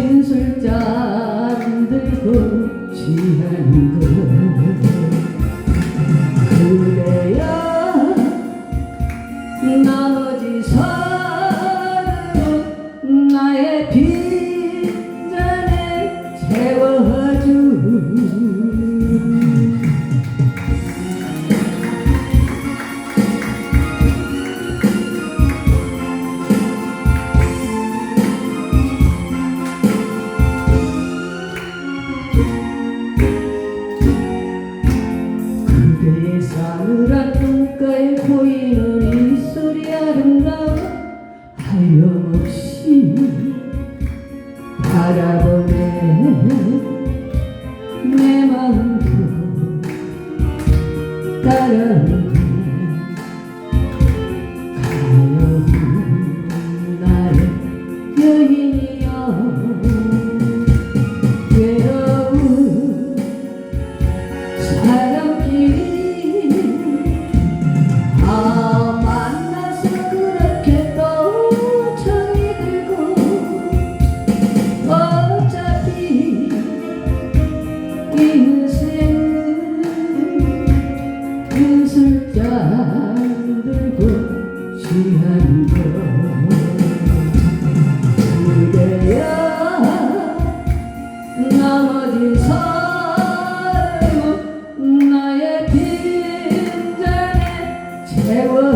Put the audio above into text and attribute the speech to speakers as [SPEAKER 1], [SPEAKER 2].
[SPEAKER 1] 빈술잔 들고 취한 거 바라보네. 내 마음 따라 술잔 들고 취한 거 그대야 나머지 삶은 나의 빈잔에 채워